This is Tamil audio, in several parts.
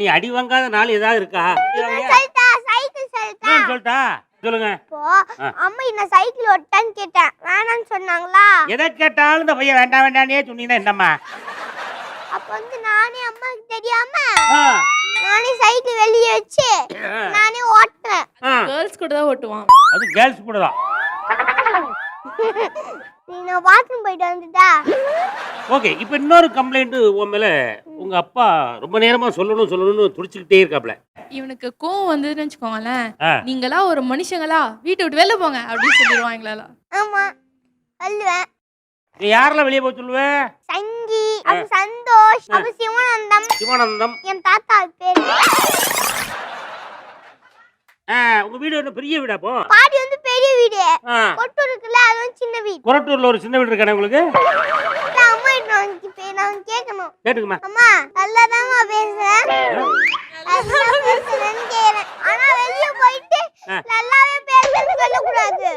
நீ அடி வாங்காத நாள் ஏதாவது இருக்கா? சொல்லிட்டா சொல்லுங்க. அம்மா நான் சைக்கிள் ஓட்டான்னு கேட்டேன். வேணாம்னு சொன்னாங்களா? எதை கேட்டாலும் இந்த பையன் வேண்டாம் வேண்டானே சொன்னீங்கன்னா என்னம்மா? அப்ப வந்து நானே அம்மாக்கு தெரியாம நானே சைக்கிள் வெளியே வச்சு நானே ஓட்டுறேன். கேர்ள்ஸ் கூட தான் ஓட்டுவான். அது கேர்ள்ஸ் கூட தான். நீ நான் பாத்ரூம் போயிட்டு வந்துட்டா? ஓகே இப்போ இன்னொரு கம்ப்ளைண்ட் உன் மேல உங்க அப்பா ரொம்ப நேரமா சொல்லணும் சொல்லணும்னு துடிச்சுக்கிட்டே இருக்காப்ல. இவனுக்கு கோவம் வந்ததுன்னு வச்சுக்கோங்களேன். நீங்களா ஒரு மனுஷங்களா? வீட்டை விட்டு வெளில போங்க அப்படின்னு சொல்லிடுவான் எங்களால. ஆமா சொல்லுவேன். நீ யாரெல்லாம் வெளியே போக சொல்லுவ? சங்கி அப்ப சந்தோஷ் அப்ப சிவானந்தம். சிவானந்தம். என் தாத்தா பேரு. ஆ, உங்க வீடு என்ன பெரிய வீடா அப்போ? பாடி வந்து பெரிய வீடு. ஆ, கொட்டு இருக்குல்ல அது சின்ன வீடு. கொரட்டூர்ல ஒரு சின்ன வீடு இருக்கானே உங்களுக்கு? நான் கேட்கணும். கேட்டுக்குமா அம்மா பேசுறேன். நல்லா பேசுறேன்னு கேக்குறேன். ஆனா வெளிய போயிட்டு. நல்லாவே பேசுறேன்னு சொல்லக்கூடாது.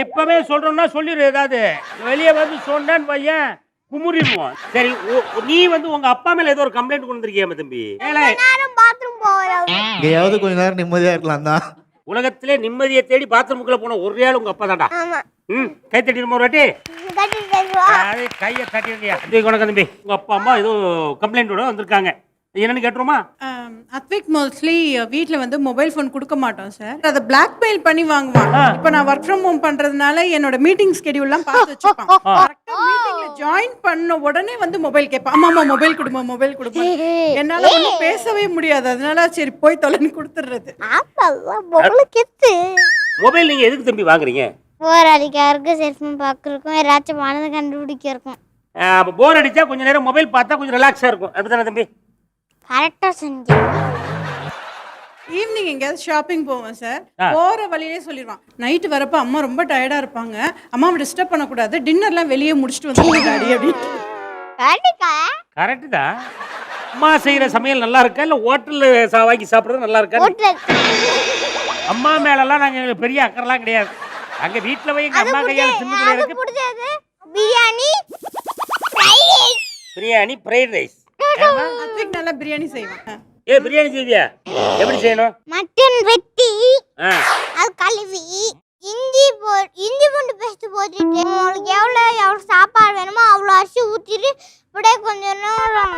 இப்பவே சொல்றோம்னா சொல்லிடு ஏதாவது. வெளியே வந்து சொன்னான்னு பையன் குமுறிடுவோம். சரி ஓ- நீ வந்து உங்க அப்பா மேல ஏதோ ஒரு கம்ப்ளைண்ட் கொண்டு வந்திருக்கியாம தம்பி நேரம் பாத்ரூம் போகிறோம் எங்கேயாவது கொஞ்ச நேரம் நிம்மதியா இருக்கலாம் தான் உலகத்திலே நிம்மதியை தேடி பாத்ரூமுக்குள்ள போன ஒரே ஆள் உங்க அப்பா தான்டா ஆமா. ம் கை தட்டிடுமா ஒரு வாட்டி? அது கையை தட்டிடுறியா தம்பி வணக்கம் தம்பி. உங்க அப்பா அம்மா ஏதோ கம்ப்ளைண்டோட வந்திருக்காங்க. என்னன்னு கேட்டுருமா? அத்விக் மோஸ்ட்லி வீட்ல வந்து மொபைல் ஃபோன் கொடுக்க மாட்டோம் சார் அதை பிளாக்மெயில் பண்ணி வாங்குவான். இப்போ நான் ஒர்க் ஃப்ரம் ஹோம் பண்றதுனால என்னோட மீட்டிங் ஸ்கெடியூல்லாம் பார்த்து வச்சுப்பான். ஜாயின் பண்ண உடனே வந்து மொபைல் கேட்பான் ஆமா ஆமா மொபைல் கொடுமா மொபைல் கொடுமா என்னால ஒன்றும் பேசவே முடியாது. அதனால சரி போய் தொலைன்னு கொடுத்துடுறது மொபைல் நீங்க எதுக்கு தம்பி வாங்குறீங்க? போர் அடிக்கிறதுக்கும் செல்ஃபோன் பார்க்கறதுக்கும் யாராச்சும் மனதை கண்டுபிடிக்கிறதுக்கும் அப்போ போர் அடிச்சா கொஞ்ச நேரம் மொபைல் பார்த்தா கொஞ்சம் ரிலாக்ஸா இருக்கும். அப்படிதானே தம்பி? கரெக்டா செஞ்சு ஈவினிங் எங்கேயாவது ஷாப்பிங் போவேன் சார். போற வழியிலே சொல்லிடுவான். நைட்டு வரப்ப அம்மா ரொம்ப டயர்டா இருப்பாங்க. அம்மாவை டிஸ்டர்ப் பண்ணக்கூடாது. டின்னர்லாம் வெளியே முடிச்சுட்டு வந்து டாடி அப்படின்னு கரெக்டா தான் அம்மா செய்யற சமையல் நல்லா இருக்கா? இல்ல ஹோட்டல்ல சா வாங்கி சாப்பிடுறது நல்லா இருக்கா? அம்மா மேலலாம் நாங்க எங்களுக்கு பெரிய அக்கறைலாம் கிடையாது. அங்க வீட்டுல போய் எங்க அம்மா கையால தின்னு இருக்கு பிடிச்சது. பிரியாணி பிரியாணி ஃப்ரைட் ரைஸ் நல்லா பிரியாணி செய்வான். ஏ பிரியாணி செய்வியா எப்படி செய்யணும்? மட்டன் வெட்டி அது கழுவி இஞ்சி போ இஞ்சி பூண்டு பேஸ்ட் போட்டுட்டு உங்களுக்கு எவ்வளோ எவ்வளோ சாப்பாடு வேணுமோ அவ்வளோ அரிசி ஊற்றிட்டு அப்படியே கொஞ்ச நேரம்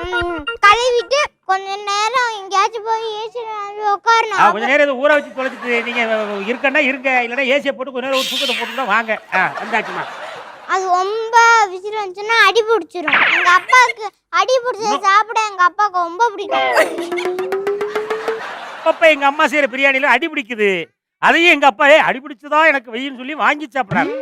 கழுவிட்டு கொஞ்ச நேரம் எங்கேயாச்சும் போய் ஏசி உட்காரணும். கொஞ்ச நேரம் ஊற வச்சு தொலைச்சிட்டு நீங்க இருக்கன்னா இருங்க இல்லைன்னா ஏசியை போட்டு கொஞ்ச நேரம் தூக்கத்தை போட்டுருந்தா வாங்க. ஆ வந்தாச்சுமா அது ரொம்ப விசில் வந்துச்சுன்னா அடி பிடிச்சிரும். எங்க அப்பாவுக்கு அடி பிடிச்சத சாப்பிட எங்க அப்பாவுக்கு ரொம்ப பிடிக்கும். அப்ப எங்க அம்மா செய்யற பிரியாணில அடி பிடிக்குது. அதையும் எங்க அப்பா ஏ அடி பிடிச்சதா? எனக்கு வெயின்னு சொல்லி வாங்கி சாப்பிடாரு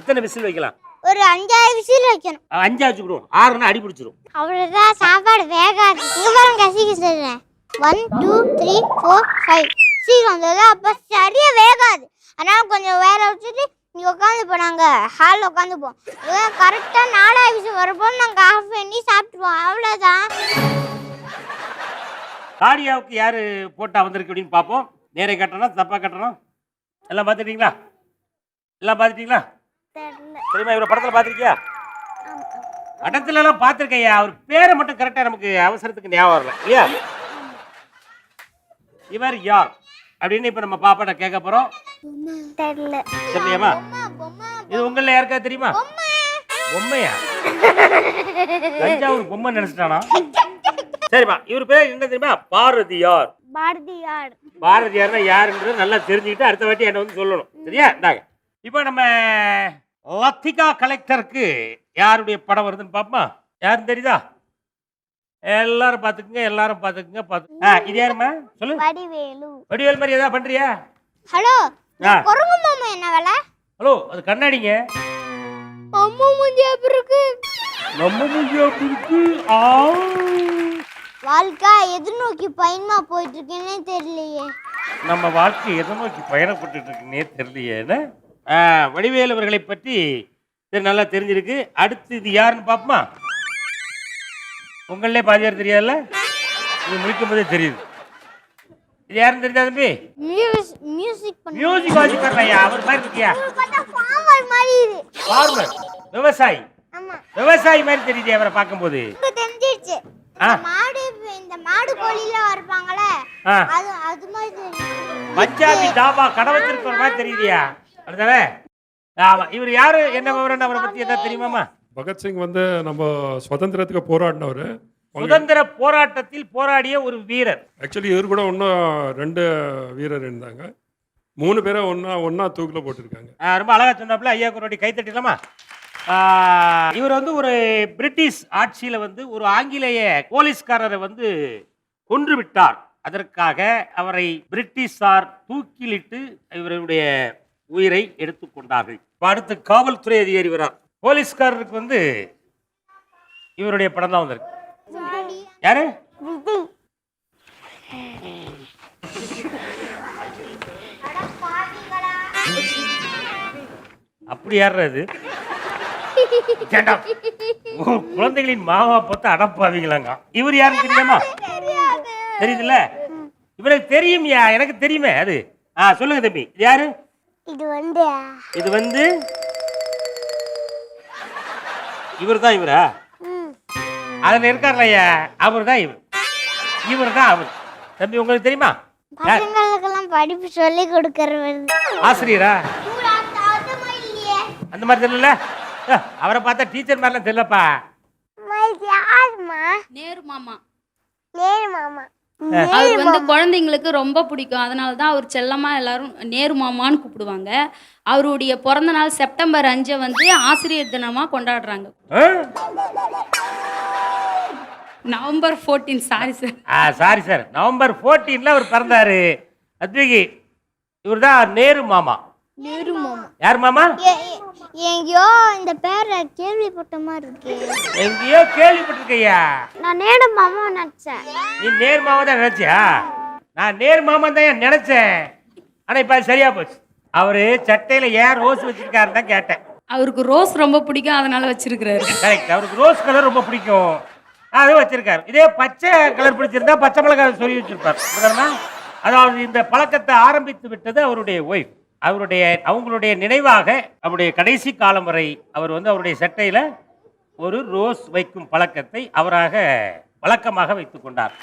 எத்தனை விசில் வைக்கலாம்? ஒரு அஞ்சாறு விசில் வைக்கணும். அஞ்சா வச்சுக்கிடுவோம் ஆறுனா அடி பிடிச்சிரும். அவ்வளோதான் சாப்பாடு வேகாது. இங்க பாருங்க சீக்கிரம் சொல்றேன். One two three four five சீக்கிரம் வந்தது அப்போ சரியா வேகாது. அதனால கொஞ்சம் வேற வச்சுட்டு இங்கே உட்காந்துப்போம் நாங்கள் ஹாலில் உட்காந்துப்போம் கரெக்டாக நாலாவது விஷயம் வரப்போ நாங்கள் ஆஃப் பண்ணி சாப்பிட்டுருவோம். அவ்வளோதான் காடியாவுக்கு யாரு போட்டா வந்திருக்கு அப்படின்னு பார்ப்போம். நேரை கட்டணும் தப்பா கட்டணும். எல்லாம் பார்த்துட்டீங்களா? எல்லாம் பார்த்துட்டீங்களா? தெரியுமா இவரை படத்துல பார்த்திருக்கியா? படத்துல எல்லாம் பார்த்திருக்கையா? அவர் பேரை மட்டும் கரெக்டா நமக்கு அவசரத்துக்கு ஞாபகம் வரல. இல்லையா? இவர் யார்? அப்படின்னு இப்ப நம்ம பாப்பாட்ட கேட்க போறோம். தெரியல தெரியலையாமா இது உங்கள யாருக்கா தெரியுமா? பொம்மையா? தஞ்சாவூர் பொம்மை நினைச்சிட்டானா? சரிம்மா இவர் பேர் என்ன தெரியுமா? பாரதியார். பாரதியார். பாரதியார்னா யாருன்றது நல்லா தெரிஞ்சுக்கிட்டு அடுத்த வாட்டி என்ன வந்து சொல்லணும். சரியா? இந்தாங்க. இப்போ நம்ம லத்திகா கலெக்டருக்கு யாருடைய படம் வருதுன்னு பார்ப்போமா? யாரும் தெரியுதா? எல்லாரும் பார்த்துக்குங்க எல்லாரும் பார்த்துக்குங்க பார்த்து ஆ இது யாரும்மா? சொல்லு. வடிவேலு. வடிவேல் மாதிரி ஏதாவது பண்றியா? ஹலோ குரங்கு மாமா என்ன வேலை? ஹலோ அது கண்ணாடிங்க. அம்மா முந்தி அப்படி இருக்கு? நம்ம மூஞ்சி அப்படி இருக்கு? ஆ. வாழ்க்கை எதிர்நோக்கி பயணமா போயிட்டு இருக்கேன்னே தெரியலையே. நம்ம வாழ்க்கை எதை நோக்கி பயணப்பட்டு இருக்குன்னே தெரியலையே வடிவேலு அவர்களை பற்றி நல்லா தெரிஞ்சிருக்கு. அடுத்து இது யாருன்னு பார்ப்போமா? உங்களே பாதியார் தெரியாதுல்ல? இது முடிக்கும் போதே தெரியுது. இது யாருன்னு தெரிஞ்சா தம்பி? மியூசிக் மியூசிக் பண்ண. மியூசிக் வாசிக்கிறா அவர் மாதிரி இருக்கியா? ஃபார்மர் மாதிரி இது. ஃபார்மர் விவசாயி. ஆமா. விவசாயி மாதிரி தெரியுது அவரை பார்க்கும்போது. இப்ப தெரிஞ்சிருச்சு. மாடு இந்த மாடு கோழில இருப்பாங்கல்ல ஆ. அது அது மாதிரி. பஞ்சாபி தாபா கடை வச்சிருக்கிற மாதிரி தெரியுதியா? அப்படிதானே ஆமா. இவர் யாரு? என்ன விவரம்? அவரை பத்தி என்ன தெரியுமாமா பகத்சிங் வந்து நம்ம சுதந்திரத்துக்கு போராடினவர். சுதந்திர போராட்டத்தில் போராடிய ஒரு வீரர். ஆக்சுவலி இவர் கூட இன்னும் ரெண்டு வீரர் இருந்தாங்க. மூணு பேரை ஒன்றா ஒன்றா தூக்கில் போட்டிருக்காங்க. ரொம்ப அழகா சொன்னாப்புல ஐயா குரோடி கை தட்டிடலாமா ஆ, இவர் வந்து ஒரு பிரிட்டிஷ் ஆட்சியில வந்து ஒரு ஆங்கிலேய போலீஸ்காரரை வந்து கொன்று விட்டார். அதற்காக அவரை பிரிட்டிஷார் தூக்கிலிட்டு இவருடைய உயிரை எடுத்துக்கொண்டார்கள் இப்ப அடுத்து காவல்துறை அதிகாரி வரார் போலீஸ்காரருக்கு வந்து இவருடைய படம் தான் வந்திருக்கு. யாரு? அப்படி யாருறது குழந்தைகளின் மாவா பார்த்து அடப்பாவீங்களாங்க. இவர் யாருன்னு தெரியுமா? தெரியுதுல்ல? இவருக்கு தெரியும்யா? எனக்கு தெரியுமே அது. ஆ சொல்லுங்க தம்பி. இது யாரு? இது வந்து. இது வந்து? இவர் தான் இவரா? அதுல இருக்கார்லையா அவர் தான் இவர். இவர் தான் அவர். தம்பி உங்களுக்கு தெரியுமா? பசங்களுக்கெல்லாம் படிப்பு சொல்லி கொடுக்கறது ஆசிரியரா? அந்த மாதிரி தெரியல. அவரை பார்த்தா டீச்சர் மாதிரிலாம் தெரியலப்பா. நேரு மாமா. நேரு மாமா. அவர் வந்து குழந்தைங்களுக்கு ரொம்ப பிடிக்கும். அதனால தான் அவர் செல்லமா எல்லாரும் நேரு மாமான்னு கூப்பிடுவாங்க. அவருடைய பிறந்த நாள் செப்டம்பர் அஞ்சை வந்து ஆசிரியர் தினமா கொண்டாடுறாங்க? November fourteen sorry sir ah sorry sir November 14ல அவர் பிறந்தாரு. அத்விகி இவர் தான் நேரு மாமா. நேரு மாமா. யார் மாமா? எங்கேயோ இந்த பேரை கேள்விப்பட்ட மாதிரி இருக்கு. எங்கேயோ கேள்விப்பட்டிருக்கையா? நான் நேரு மாமா நினைச்சேன். நீ நேர் மாமா தான் நினைச்சியா? நான் நேர் மாமா தான் நினைச்சேன்? ஆனா இப்ப சரியா போச்சு. அவரு சட்டையில ஏன் ரோஸ் வச்சிருக்காருன்னு தான் கேட்டேன். அவருக்கு ரோஸ் ரொம்ப பிடிக்கும் அதனால வச்சிருக்கிறாரு. கரெக்ட் அவருக்கு ரோஸ் கலர் ரொம்ப பிடிக்கும். அது வச்சிருக்காரு. இதே பச்சை கலர் பிடிச்சிருந்தா பச்சை மிளகாய் சொல்லி வச்சிருப்பார். அதாவது இந்த பழக்கத்தை ஆரம்பித்து விட்டது அவருடைய ஒய்ஃப் அவருடைய அவங்களுடைய நினைவாக அவருடைய கடைசி காலம் வரை அவர் வந்து அவருடைய சட்டையில் ஒரு ரோஸ் வைக்கும் பழக்கத்தை அவராக வழக்கமாக வைத்து கொண்டார்.